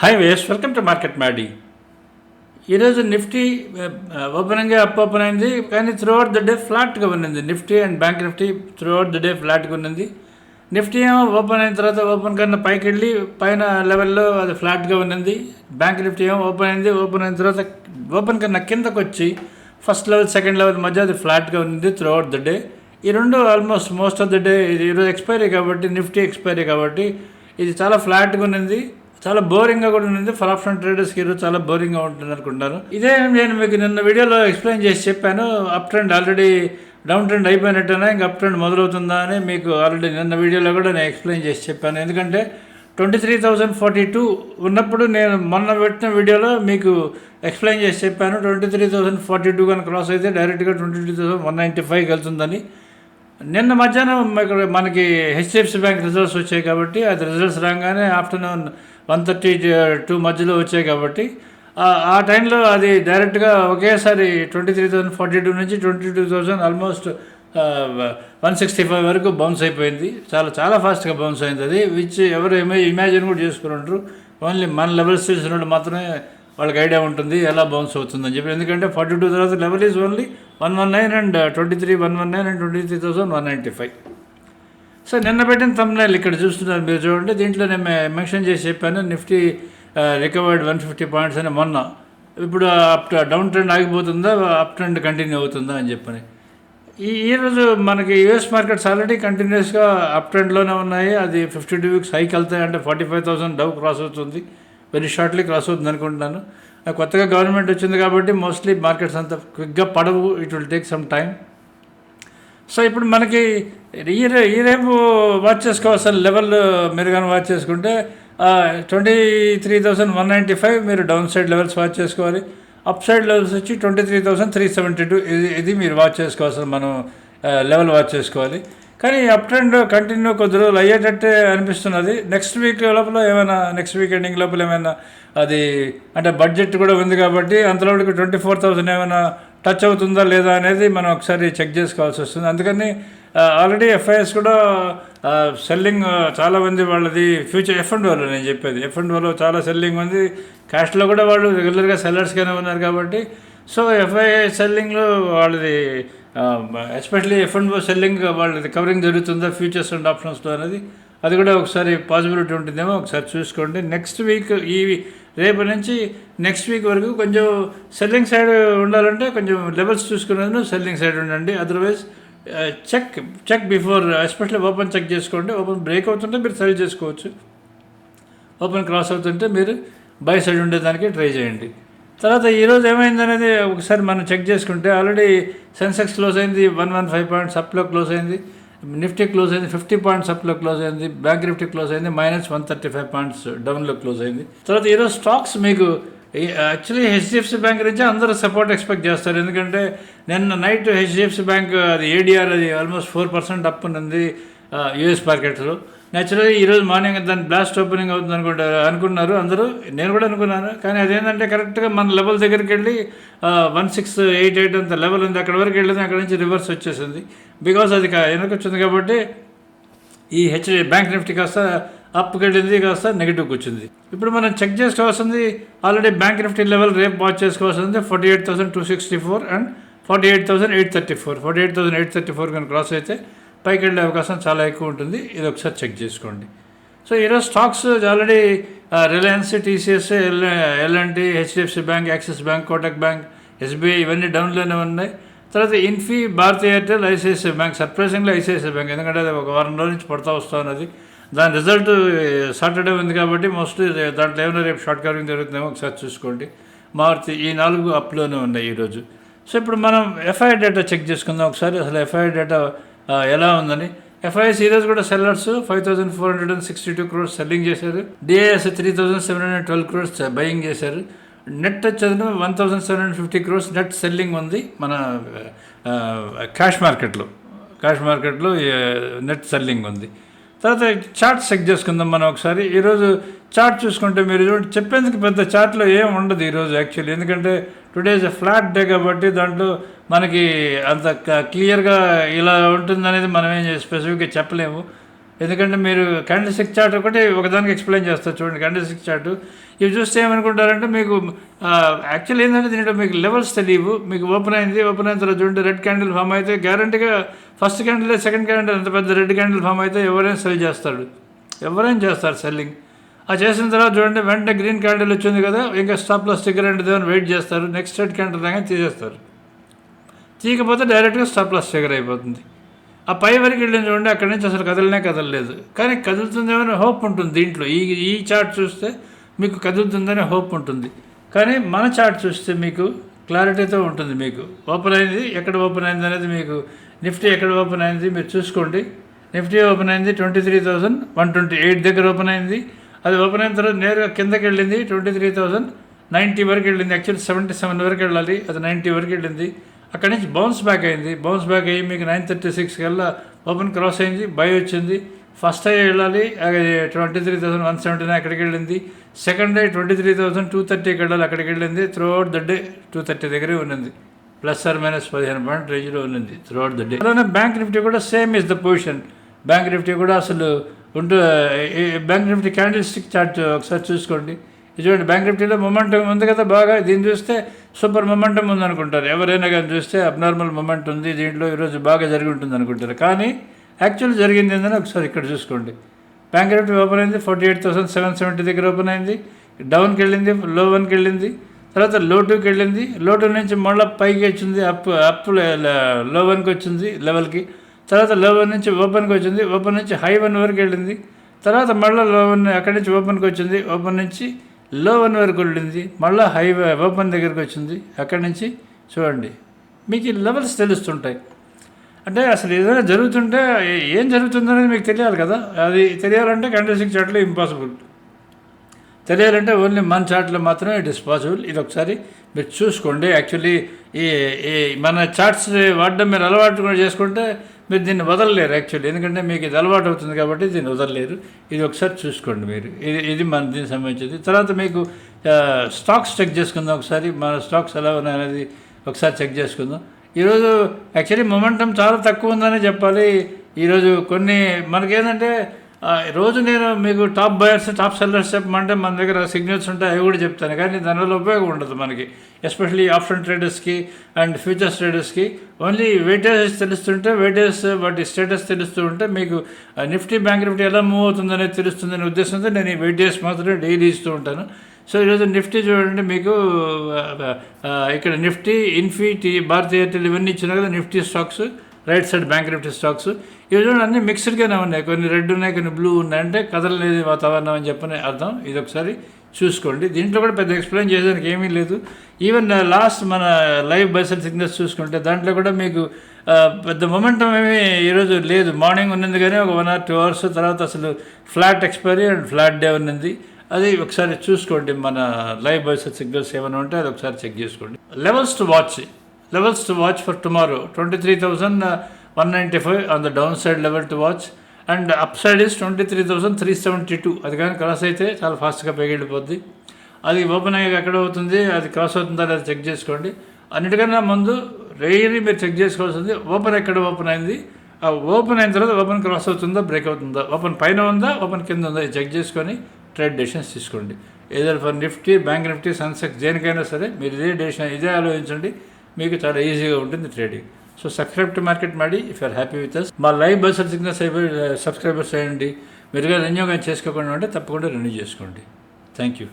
Hi ways welcome to market Maddy ఈరోజు Nifty ఓపెనింగ్గా up open అయింది. కానీ త్రూ అవుట్ ద డే ఫ్లాట్గా ఉన్నింది. Nifty and bank Nifty throughout the day ఫ్లాట్గా ఉన్నింది. నిఫ్టీ ఏమో ఓపెన్ అయిన తర్వాత ఓపెన్ కన్నా పైకి వెళ్ళి పైన లెవెల్లో అది ఫ్లాట్గా ఉన్నింది. బ్యాంక్ నిఫ్టీ ఏమో ఓపెన్ అయింది. ఓపెన్ అయిన తర్వాత ఓపెన్ కన్నా కిందకు వచ్చి ఫస్ట్ లెవెల్ సెకండ్ లెవెల్ మధ్య అది ఫ్లాట్గా ఉంది త్రూ అవుట్ ద డే ఈ రెండు almost most of the day ఇది ఈరోజు ఎక్స్పైరీ కాబట్టి నిఫ్టీ ఎక్స్పైరీ కాబట్టి ఇది చాలా ఫ్లాట్గా ఉన్నింది. చాలా బోరింగ్గా కూడా ఉంది ఫర్ ఆప్షన్ ట్రేడర్స్కి ఈరోజు చాలా బోరింగ్గా ఉంటుంది అనుకుంటాను ఇదే నేను మీకు నిన్న వీడియోలో ఎక్స్ప్లెయిన్ చేసి చెప్పాను. Up trend already down trend అయిపోయినట్టేనా ఇంకా అప్ ట్రెండ్ మొదలవుతుందా అని మీకు ఆల్రెడీ నిన్న వీడియోలో కూడా నేను ఎక్స్ప్లెయిన్ చేసి చెప్పాను. ఎందుకంటే twenty three thousand forty two ఉన్నప్పుడు నేను మొన్న పెట్టిన వీడియోలో మీకు ఎక్స్ప్లెయిన్ చేసి చెప్పాను. Twenty three thousand forty two కానీ క్రాస్ అయితే డైరెక్ట్గా twenty two thousand one ninety ఫైవ్కి వెళ్తుందని. నిన్న మధ్యాహ్నం ఇక్కడ మనకి హెచ్డిఎఫ్సి బ్యాంక్ రిజల్ట్స్ వచ్చాయి కాబట్టి అది రిజల్ట్స్ రాగానే ఆఫ్టర్నూన్ వన్ థర్టీ టూ మధ్యలో వచ్చాయి కాబట్టి ఆ- టైంలో అది డైరెక్ట్గా ఒకేసారి twenty three thousand forty two నుంచి twenty two thousand almost one sixty five వరకు బౌన్స్ అయిపోయింది. చాలా చాలా ఫాస్ట్గా బౌన్స్ అయింది అది విచ్ ఎవరు ఏమో ఇమాజిన్ కూడా చేసుకుని ఓన్లీ మన లెవెల్స్ తెలిసిన మాత్రమే వాళ్ళకి ఐడియా ఉంటుంది ఎలా బౌన్స్ అవుతుందని చెప్పి. ఎందుకంటే ఫార్టీ టూ తర్వాత level is only one one nine and twenty three one one nine and twenty three thousand one ninety five so నిన్న పెట్టిన తమ్ముళ్ళు ఇక్కడ చూస్తున్నారు మీరు చూడండి. దీంట్లో నేను మెన్షన్ చేసి చెప్పాను Nifty recovered one fifty points అని మొన్న. ఇప్పుడు అప్ డౌన్ ట్రెండ్ ఆగిపోతుందా అప్ ట్రెండ్ కంటిన్యూ అవుతుందా అని చెప్పని. ఈ ఈరోజు మనకి యూఎస్ మార్కెట్స్ ఆల్రెడీ కంటిన్యూస్గా అప్ ట్రెండ్లోనే ఉన్నాయి అది ఫిఫ్టీ టూ వీక్స్ హైక్ వెళ్తాయి అంటే forty five thousand Dow cross అవుతుంది. వెరీ షార్ట్లీ క్రాస్ అవుతుంది అనుకుంటున్నాను. కొత్తగా గవర్నమెంట్ వచ్చింది కాబట్టి మోస్ట్లీ మార్కెట్స్ అంత క్విక్గా పడవు. It will take some time so ఇప్పుడు మనకి ఈ రే ఈ రేపు వాచ్ చేసుకోవాల్సిన లెవెల్ మీరు కానీ వాచ్ చేసుకుంటే twenty three thousand one ninety five మీరు డౌన్ సైడ్ లెవెల్స్ వాచ్ చేసుకోవాలి. అప్ సైడ్ లెవెల్స్ వచ్చి twenty three thousand three seventy two ఇది ఇది మీరు వాచ్ చేసుకోవాల్సిన మనం లెవెల్ వాచ్ చేసుకోవాలి. కానీ అప్ ట్రెండ్ కంటిన్యూ కొద్ది రోజులు అయ్యేటట్టే అనిపిస్తున్నది. నెక్స్ట్ వీక్ లోపల ఏమైనా నెక్స్ట్ వీక్ ఎండింగ్ లోపల ఏమైనా అది అంటే బడ్జెట్ కూడా ఉంది కాబట్టి అంతలోకి ట్వంటీ ఫోర్ థౌసండ్ ఏమైనా టచ్ అవుతుందా లేదా అనేది మనం ఒకసారి చెక్ చేసుకోవాల్సి వస్తుంది. అందుకని ఆల్రెడీ ఎఫ్ఐఎస్ కూడా సెల్లింగ్ చాలామంది వాళ్ళది ఫ్యూచర్ ఎఫ్ అండ్ వాళ్ళు నేను చెప్పేది. ఎఫ్ అండ్ వాళ్ళు చాలా సెల్లింగ్ ఉంది. క్యాష్లో కూడా వాళ్ళు రెగ్యులర్గా సెల్లర్స్గానే ఉన్నారు కాబట్టి. సో ఎఫ్ఐ సెల్లింగ్లో వాళ్ళది ఎస్పెషలీ ఎఫ్ అండ్ సెల్లింగ్ వాళ్ళది కవరింగ్ జరుగుతుందా ఫ్యూచర్స్ అండ్ ఆప్షన్స్లో అనేది అది కూడా ఒకసారి పాసిబిలిటీ ఉంటుందేమో ఒకసారి చూసుకోండి. నెక్స్ట్ వీక్ ఈ రేపు నుంచి నెక్స్ట్ వీక్ వరకు కొంచెం సెల్లింగ్ సైడ్ ఉండాలంటే కొంచెం లెవెల్స్ చూసుకునేందుకు సెల్లింగ్ సైడ్ ఉండండి. Otherwise check check before especially open check చేసుకోండి. ఓపెన్ బ్రేక్ అవుతుంటే మీరు సెల్ చేసుకోవచ్చు. ఓపెన్ క్రాస్ అవుతుంటే మీరు బై సైడ్ ఉండేదానికి ట్రై చేయండి. తర్వాత ఈరోజు ఏమైందనేది ఒకసారి మనం చెక్ చేసుకుంటే ఆల్రెడీ సెన్సెక్స్ క్లోజ్ అయింది వన్ వన్ ఫైవ్ పాయింట్స్ అప్లో క్లోజ్ అయింది. నిఫ్టీ క్లోజ్ అయింది ఫిఫ్టీ పాయింట్స్ అప్లో క్లోజ్ అయింది బ్యాంక్ నిఫ్టీ క్లోజ్ అయింది minus one thirty five points డౌన్లో క్లోజ్ అయింది. తర్వాత ఈరోజు స్టాక్స్ మీకు యాక్చువల్లీ హెచ్డిఎఫ్సి బ్యాంక్ నుంచి అందరూ సపోర్ట్ ఎక్స్పెక్ట్ చేస్తారు. ఎందుకంటే నిన్న నైట్ హెచ్డిఎఫ్సి బ్యాంక్ అది ఏడిఆర్ అది ఆల్మోస్ట్ ఫోర్ పర్సెంట్ అప్ ఉంది యూఎస్ మార్కెట్లో. నేచురల్లీ ఈరోజు మార్నింగ్ దాని బ్లాస్ట్ ఓపెనింగ్ అవుతుంది అనుకుంటారు అనుకున్నారు అందరూ. నేను కూడా అనుకున్నాను. కానీ అదేంటంటే కరెక్ట్గా మన లెవెల్ దగ్గరికి వెళ్ళి వన్ సిక్స్ ఎయిట్ ఎయిట్ అంత లెవెల్ ఉంది. అక్కడ వరకు వెళ్ళింది అక్కడ నుంచి రివర్స్ వచ్చేసింది. బికాస్ అది కా- వెనక్కి వచ్చింది కాబట్టి ఈ హెచ్ బ్యాంక్ నిఫ్టీ కాస్త అప్కి వెళ్ళింది కాస్త నెగిటివ్కి వచ్చింది. ఇప్పుడు మనం చెక్ చేసుకోవాల్సింది ఆల్రెడీ బ్యాంక్ నిఫ్టీ లెవెల్ రేపు వాచ్ చేసుకోవాల్సింది forty eight thousand two sixty four and forty eight thousand eight thirty four forty eight thousand eight thirty four కానీ క్రాస్ అయితే పైకి వెళ్ళే అవకాశం చాలా ఎక్కువ ఉంటుంది. ఇది ఒకసారి చెక్ చేసుకోండి. సో ఈరోజు stocks already Reliance TCS L LNT HDFC bank Axis bank Kotak bank SBI ఇవన్నీ డౌన్లోనే ఉన్నాయి. తర్వాత Infy Bharti Airtel ICICI bank సర్ప్రైజింగ్లో ICICI bank ఎందుకంటే అది ఒక వారం రోజు నుంచి పడతా వస్తూ ఉన్నది. దాని రిజల్ట్ సాటర్డే ఉంది కాబట్టి మోస్ట్లీ దాంట్లో ఏమైనా రేపు షార్ట్ కవరింగ్ జరుగుతుందేమో ఒకసారి చూసుకోండి. మారుతి ఈ నాలుగు అప్లోనే ఉన్నాయి ఈరోజు సో ఇప్పుడు మనం ఎఫ్ఐఆర్ డేటా చెక్ చేసుకుందాం ఒకసారి. అసలు ఎఫ్ఐఆర్ డేటా ఎలా ఉందని ఎఫ్ఐఎస్ ఈరోజు కూడా sellers five thousand four hundred and sixty two crores selling చేశారు DIIs three thousand seven hundred twelve crores buying చేశారు. నెట్ వచ్చేది one thousand seven hundred fifty crores net selling ఉంది మన క్యాష్ మార్కెట్లో క్యాష్ మార్కెట్లో నెట్ సెల్లింగ్ ఉంది. తర్వాత chart check చేసుకుందాం మనం ఒకసారి. ఈరోజు చార్ట్ చూసుకుంటే మీరు చెప్పేందుకు పెద్ద చార్ట్లో ఏం ఉండదు ఈరోజు యాక్చువల్లీ ఎందుకంటే టుడేస్ ఫ్లాట్ డే కాబట్టి దాంట్లో మనకి అంత క్లియర్గా ఇలా ఉంటుందనేది మనం ఏం స్పెసిఫిక్గా చెప్పలేము. ఎందుకంటే మీరు క్యాండిల్ స్టిక్ చార్ట్ ఒకటి ఒకదానికి ఎక్స్ప్లెయిన్ చేస్తారు చూడండి క్యాండిల్ స్టిక్ చార్ట్ ఇవి చూస్తే ఏమనుకుంటారంటే మీకు యాక్చువల్ ఏంటంటే దీంట్లో మీకు లెవెల్స్ తెలియవు. మీకు ఓపెన్ అయింది ఓపెన్ అయిన తర్వాత చూడండి రెడ్ క్యాండిల్ ఫామ్ అయితే గ్యారంటీగా ఫస్ట్ క్యాండిల్ సెకండ్ క్యాండిల్ అంత పెద్ద రెడ్ క్యాండిల్ ఫామ్ అయితే ఎవరైనా సెల్ చేస్తాడు ఎవరైనా చేస్తారు సెల్లింగ్ ఆ చేసిన తర్వాత చూడండి వెంటనే గ్రీన్ క్యాండిల్ వచ్చింది కదా ఇంకా స్టాప్లో స్టిక్కర్ అంటే వెయిట్ చేస్తారు నెక్స్ట్ రెడ్ క్యాండిల్ దాకా తీసేస్తారు. తీయకపోతే డైరెక్ట్గా స్టాప్ స్టిక్కర్ అయిపోతుంది. ఆ పై వరకు వెళ్ళిన చూడండి అక్కడి నుంచి అసలు కదలనే కదలలేదు. కానీ కదులుతుందేమో హోప్ ఉంటుంది దీంట్లో. ఈ ఈ చార్ట్ చూస్తే మీకు కదులుతుందనే హోప్ ఉంటుంది. కానీ మన చార్ట్ చూస్తే మీకు క్లారిటీతో ఉంటుంది మీకు. ఓపెన్ అయింది ఎక్కడ ఓపెన్ అయింది అనేది మీకు నిఫ్టీ ఎక్కడ ఓపెన్ అయింది మీరు చూసుకోండి. నిఫ్టీ ఓపెన్ అయింది twenty three thousand one twenty eight దగ్గర ఓపెన్ అయింది. అది ఓపెన్ అయిన తర్వాత నేరుగా కిందకి వెళ్ళింది ట్వంటీ త్రీ థౌజండ్ నైంటీ వరకు వెళ్ళింది. యాక్చువల్లీ సెవెంటీ సెవెన్ వరకు వెళ్ళాలి. అది నైంటీ వరకు వెళ్ళింది. అక్కడి నుంచి బౌన్స్ బ్యాక్ అయింది. బౌన్స్ బ్యాక్ అయ్యి మీకు నైన్ థర్టీ సిక్స్ కల్లా ఓపెన్ క్రాస్ అయింది. బై వచ్చింది. ఫస్ట్ డే వెళ్ళాలి. అది twenty three thousand one seventy nine అక్కడికి వెళ్ళింది. Second day twenty three thousand two థర్టీకి వెళ్ళాలి. అక్కడికి వెళ్ళింది. Throughout the day two thirty దగ్గరే ఉన్నది. ప్లస్ ఆర్ మైనస్ పదిహేను పాయింట్ రేంజ్లో ఉన్నది. త్రూ అవుట్ ద డే అలానే బ్యాంక్ నిఫ్టీ కూడా same is the position bank Nifty కూడా అసలు ఉంటూ bank Nifty candlestick chart ఒకసారి చూసుకోండి. ఇది చూడండి బ్యాంక్ నిఫ్టీలో మొమెంటం ఉంది కదా బాగా దీన్ని చూస్తే సూపర్ మొమెంటం ఉంది అనుకుంటారు. ఎవరైనా కానీ చూస్తే అబ్నార్మల్ మొమెంట్ ఉంది దీంట్లో ఈరోజు బాగా జరిగి ఉంటుంది అనుకుంటారు. కానీ యాక్చువల్ జరిగింది ఏందని ఒకసారి ఇక్కడ చూసుకోండి. బ్యాంక్ నిఫ్టీ ఓపెన్ అయింది forty eight thousand seven seventy దగ్గర ఓపెన్ అయింది డౌన్కి వెళ్ళింది లో వన్కి వెళ్ళింది తర్వాత లో టూకి వెళ్ళింది లో టూ నుంచి మళ్ళీ పైకి వచ్చింది అప్ అప్లో వన్కి వచ్చింది లెవెల్కి తర్వాత లెవెన్ నుంచి ఓపెన్కి వచ్చింది. ఓపెన్ నుంచి హై వన్ వరకు వెళ్ళింది. తర్వాత మళ్ళీ లో వన్ అక్కడి నుంచి ఓపెన్కి వచ్చింది. ఓపెన్ నుంచి లో వన్ వరకు వెళ్ళింది. మళ్ళీ హై ఓపెన్ దగ్గరికి వచ్చింది. అక్కడి నుంచి చూడండి. మీకు ఈ లెవెల్స్ తెలుస్తుంటాయి. అంటే అసలు ఏదైనా జరుగుతుంటే ఏం జరుగుతుందనేది మీకు తెలియాలి కదా. అది తెలియాలంటే కండిషన్ చార్ట్లో ఇంపాసిబుల్. తెలియాలంటే ఓన్లీ మన చార్ట్లో మాత్రమే ఇట్ ఇస్ పాసిబుల్. ఇది ఒకసారి మీరు చూసుకోండి. యాక్చువల్లీ ఈ ఈ మన చార్ట్స్ వాడడం మీరు అలవాటు కూడా చేసుకుంటే మీరు దీన్ని వదలలేరు యాక్చువల్లీ. ఎందుకంటే మీకు ఇది అలవాటు అవుతుంది కాబట్టి దీన్ని వదలలేరు. ఇది ఒకసారి చూసుకోండి మీరు. ఇది ఇది మన దీనికి సంబంధించింది. తర్వాత మీకు స్టాక్స్ చెక్ చేసుకుందాం ఒకసారి. మన స్టాక్స్ ఎలా ఉన్నాయి అనేది ఒకసారి చెక్ చేసుకుందాం. ఈరోజు యాక్చువల్లీ మొమెంటం చాలా తక్కువ ఉందనే చెప్పాలి. ఈరోజు కొన్ని మనకేంటంటే రోజు నేను మీకు టాప్ బయర్స్ టాప్ సెల్లర్స్ చెప్పమంటే మన దగ్గర సిగ్నల్స్ ఉంటాయి అవి కూడా చెప్తాను. కానీ దానివల్ల ఉపయోగం ఉండదు మనకి. ఎస్పెషల్లీ ఆప్షన్ ట్రేడర్స్కి అండ్ ఫ్యూచర్స్ ట్రేడర్స్కి. ఓన్లీ వెయిటేజెస్ తెలుస్తుంటే వెయిటేజెస్ వాటి స్టేటస్ తెలుస్తూ ఉంటే మీకు నిఫ్టీ బ్యాంక్ నిఫ్టీ ఎలా మూవ్ అవుతుందనేది తెలుస్తుందనే ఉద్దేశంతో నేను ఈ వెయిటేజ్ మాత్రమే డైలీ ఇస్తూ ఉంటాను. సో ఈరోజు నిఫ్టీ చూడండి మీకు ఇక్కడ నిఫ్టీ ఇన్ఫీ టీ భారతీయ ఎయిర్టెల్ ఇవన్నీ ఇచ్చిన కదా Nifty stocks. Right side bank Nifty stocks. ఇవి చూడండి అన్ని మిక్స్డ్గానే ఉన్నాయి. కొన్ని రెడ్ ఉన్నాయి కొన్ని బ్లూ ఉన్నాయి అంటే కదలలేదు వాతావరణం అని చెప్పని అర్థం. ఇది ఒకసారి చూసుకోండి. దీంట్లో కూడా పెద్ద ఎక్స్ప్లెయిన్ చేయడానికి ఏమీ లేదు. ఈవెన్ లాస్ట్ uh, మన లైవ్ బైసల్ సిగ్నల్స్ చూసుకుంటే దాంట్లో కూడా మీకు uh, పెద్ద మొమెంటం ఏమీ ఈరోజు లేదు. మార్నింగ్ ఉన్నది కానీ ఒక వన్ ఆర్ టూ అవర్స్ తర్వాత అసలు flat expiry and flat day ఉన్నది. అది ఒకసారి చూసుకోండి మన లైవ్ బైసల్ సిగ్నల్స్ ఏమైనా ఉంటే అది ఒకసారి చెక్ చేసుకోండి. Levels to watch levels to watch for tomorrow twenty three thousand one ninety five on the down side level to watch and up side is twenty three thousand three seventy two అది కానీ cross అయితే చాలా ఫాస్ట్గా పెగిలిపోద్ది అది open అయ్యాక ఎక్కడ అవుతుంది? అది క్రాస్ అవుతుందా లేదా చెక్ చేసుకోండి. అన్నిటికన్నా ముందు రెయిలీ మీరు చెక్ చేసుకోవాల్సింది ఓపెన్ ఎక్కడ ఓపెన్ అయింది? ఆ ఓపెన్ అయిన తర్వాత ఓపెన్ క్రాస్ అవుతుందా బ్రేక్ అవుతుందా? ఓపెన్ పైన ఉందా ఓపెన్ కింద ఉందా? ఇది చెక్ చేసుకొని ట్రేడ్ డెసిషన్స్ తీసుకోండి. ఏదైనా for Nifty bank Nifty Sensex దేనికైనా సరే మీరు ఇదే డెసిషన్ ఇదే ఆలోచించండి. మీకు చాలా ఈజీగా ఉంటుంది trading so subscribe to market ಮಾಡಿ if are happy with us మా లైవ్ బస్సర్ సిగ్నల్స్ అయిపోయి సబ్స్క్రైబర్స్ అయ్యండి మెరుగా రెన్యూ కానీ చేసుకోకుండా ఉంటే తప్పకుండా రెన్యూ చేసుకోండి. Thank you